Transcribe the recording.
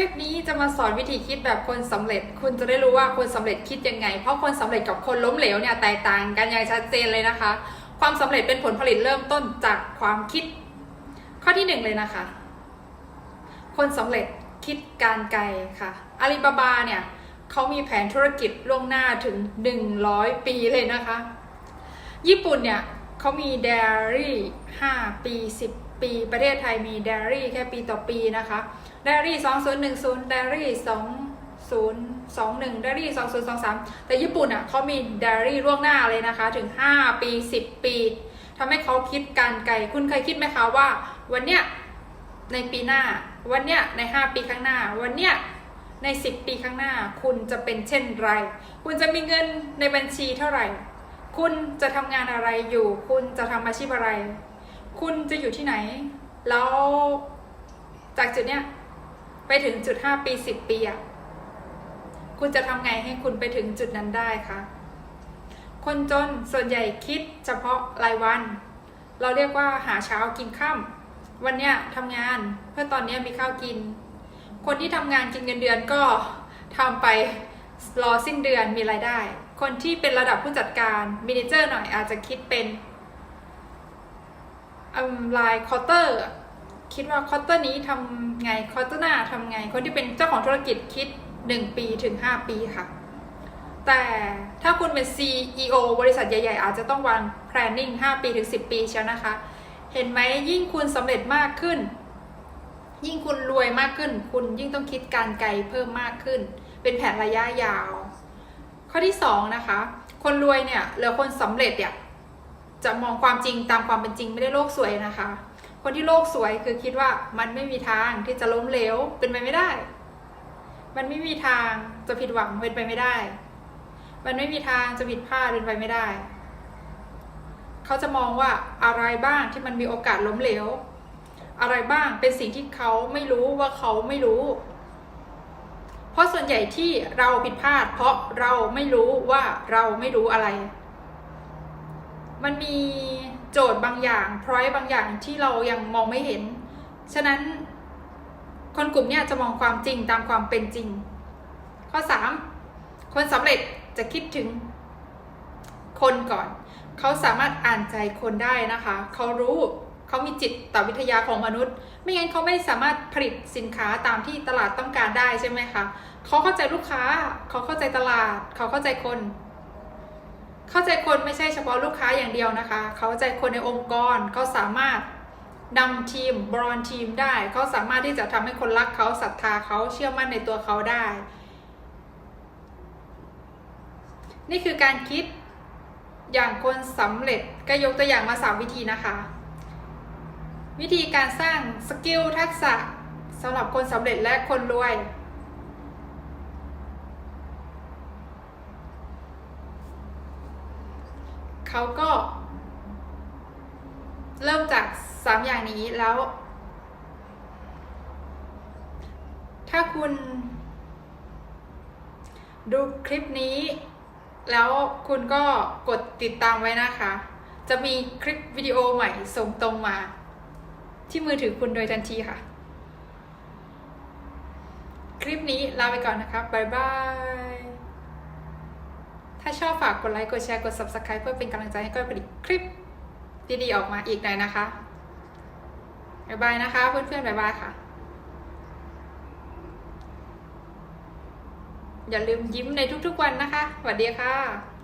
ลิปนี้จะมาสอนวิธีคิดแบบคนสำเร็จ คุณจะได้รู้ว่าคนสำเร็จคิดยังไง เพราะคนสำเร็จกับคนล้มเหลวเนี่ยแตกต่างกันอย่างชัดเจนเลยนะคะ ความสำเร็จเป็นผลผลิตเริ่มต้นจากความคิด ข้อที่หนึ่งเลยนะคะ คนสำเร็จคิดการไกลค่ะอาลีบาบาเนี่ยเขามีแผนธุรกิจล่วงหน้าถึง 100 ปีเลยนะคะ ญี่ปุ่นเนี่ยเขามีเดรี่5ปี 10 ปี ประเทศไทยมีเดรี่แค่ปีต่อปีนะคะ เดรี่2010เดารี่2021เดารี่2023 แต่ญี่ปุ่นอะเขามีเดรี่ล่วงหน้าเลยนะคะ ถึง 5 ปี 10 ปีทำให้เขาคิดการไกล คุณเคยคิดไหมคะว่า วันเนี้ยในปีหน้า วันเนี้ยใน 5 ปีข้างหน้า วันเนี้ยใน 10 ปีข้างหน้า คุณจะเป็นเช่นไร คุณจะมีเงินในบัญชีเท่าไหร่ คุณจะทำงานอะไรอยู่ คุณจะทำอาชีพอะไร คุณจะอยู่ที่ไหน แล้วจากจุดเนี้ย ไปถึงจุด5ปี10ปีอะคุณจะทำไงให้คุณไปถึงจุดนั้นได้คะคนจนส่วนใหญ่คิดเฉพาะรายวัน เราเรียกว่าหาเช้ากินค่ำวันเนี้ยทำงานเพื่อตอนเนี้ยมีข้าวกิน คนที่ทำงานกินเงินเดือนก็ทำไปรอสิ้นเดือนมีรายได้ คนที่เป็นระดับผู้จัดการมินิเจอร์หน่อยอาจจะคิดเป็นลายคอเตอร์ คิดว่าคอเตอร์นี้ทำไงคอเตอร์หน้าทำไง คนที่เป็นเจ้าของธุรกิจคิด 1 ปีถึง 5 ปีค่ะ แต่ถ้าคุณเป็น CEO บริษัทใหญ่ ๆ อาจจะต้องวาง planning 5 ปีถึง 10 ปีเชียวนะคะ เห็นไหมยิ่งคุณสำเร็จมากขึ้น ยิ่งคุณรวยมากขึ้น คุณยิ่งต้องคิดการไกลเพิ่มมากขึ้น เป็นแผนระยะยาว ข้อที่สองนะคะ คนรวยเนี่ยหรือคนสำเร็จเนี่ยจะมองความจริงตามความเป็นจริงไม่ได้โลกสวยนะคะ คนที่โลกสวยคือคิดว่ามันไม่มีทางที่จะล้มเหลวเป็นไปไม่ได้ มันไม่มีทางจะผิดหวังเป็นไปไม่ได้ มันไม่มีทางจะผิดพลาดเป็นไปไม่ได้ เขาจะมองว่าอะไรบ้างที่มันมีโอกาสล้มเหลว อะไรบ้างเป็นสิ่งที่เขาไม่รู้ว่าเขาไม่รู้ เพราะส่วนใหญ่ที่เราผิดพลาด เพราะเราไม่รู้ว่าเราไม่รู้อะไร มันมี โจทย์บางอย่างพรอยบางอย่างที่เรายังมองไม่เห็น ฉะนั้นคนกลุ่มนี้จะมองความจริงตามความเป็นจริง ข้อ 3 คนสำเร็จจะคิดถึงคนก่อน เขาสามารถอ่านใจคนได้นะคะ เขารู้เขามีจิตต่อวิทยาของมนุษย์ ไม่งั้นเขาไม่สามารถผลิตสินค้าตามที่ตลาดต้องการได้ใช่ไหมคะ เขาเข้าใจลูกค้า เขาเข้าใจตลาด เขาเข้าใจคน เข้าใจคนไม่ใช่เฉพาะลูกค้าอย่างเดียวนะคะ เขาใจคนในองค์กรเขาสามารถนำทีมบรอนทีมได้ เขาสามารถที่จะทำให้คนรักเขาศรัทธาเขาเชื่อมั่นในตัวเขาได้ นี่คือการคิดอย่างคนสำเร็จก็ยกตัวอย่างมาสามวิธีนะคะ วิธีการสร้างสกิลทักษะสำหรับคนสำเร็จและคนรวย เขาก็ เริ่มจากสามอย่างนี้แล้ว ถ้าคุณ ดูคลิปนี้ แล้วคุณก็กดติดตามไว้นะคะ จะมีคลิปวิดีโอใหม่ส่งตรงมา ที่มือถือคุณโดยทันทีค่ะ คลิปนี้ลาไปก่อนนะครับบ๊ายบาย ถ้าชอบฝากกดไลค์ กดแชร์ กด subscribe เพื่อเป็นกำลังใจให้ก้อยผลิตคลิปดีๆออกมาอีกหน่อยนะคะ บ๊ายบายนะคะ เพื่อนๆ บ๊ายบายค่ะ อย่าลืมยิ้มในทุกๆวันนะคะ สวัสดีค่ะ